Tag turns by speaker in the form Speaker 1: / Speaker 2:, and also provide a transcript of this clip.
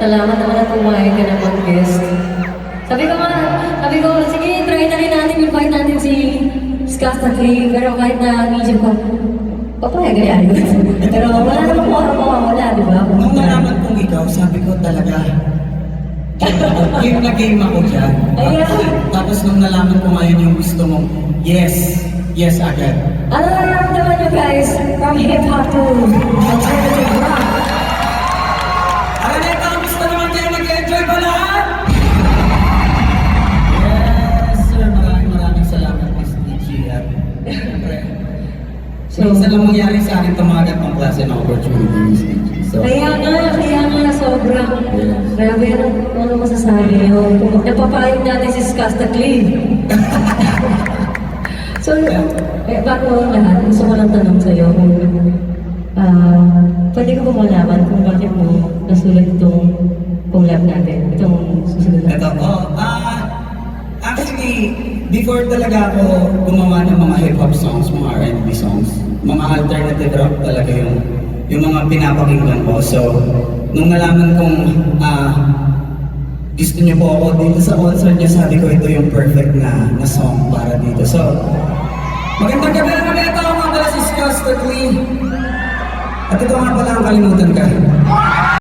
Speaker 1: Salamat naman at pumayag ka na mag-guest. Sabi ko nga, sabi ko, sige, try na rin natin, invite natin si Skasta Clay, pero kahit na medyo ko, papayag ka yan. pero wala naman po ako mawawala, di ba?
Speaker 2: Nung nalaman kong ikaw, sabi ko talaga, game na game ako dyan.
Speaker 1: Ayan.
Speaker 2: Tapos nung nalaman ko ngayon yung gusto mo, yes, yes agad.
Speaker 1: Ano nararamdaman nyo guys, from hip-hop to
Speaker 2: so, isa lang mangyari sa akin tumagat ng klase ng opportunity, Miss DG. So,
Speaker 1: Kaya nga, kaya nga, sobrang, grabe, ano, ano masasabi nyo? Napapayag natin si Skasta Clay. so, eh, bago ang lahat, gusto ko lang tanong sa'yo kung, ah, pwede ko ba malaman kung bakit mo nasulat itong collab natin, itong susunod na
Speaker 2: Ito, oh, ah, actually, before talaga ako gumawa ng mga hip-hop songs, mga R&B songs, mga alternative rock talaga yung, yung mga pinapakinggan ko. So, nung nalaman kong ah, gusto niyo po ako dito sa concert niyo, sabi ko ito yung perfect na, na song para dito. So, magandang gabi na kami. Ito mga si Scott Queen. At ito nga pala ang kalimutan ka.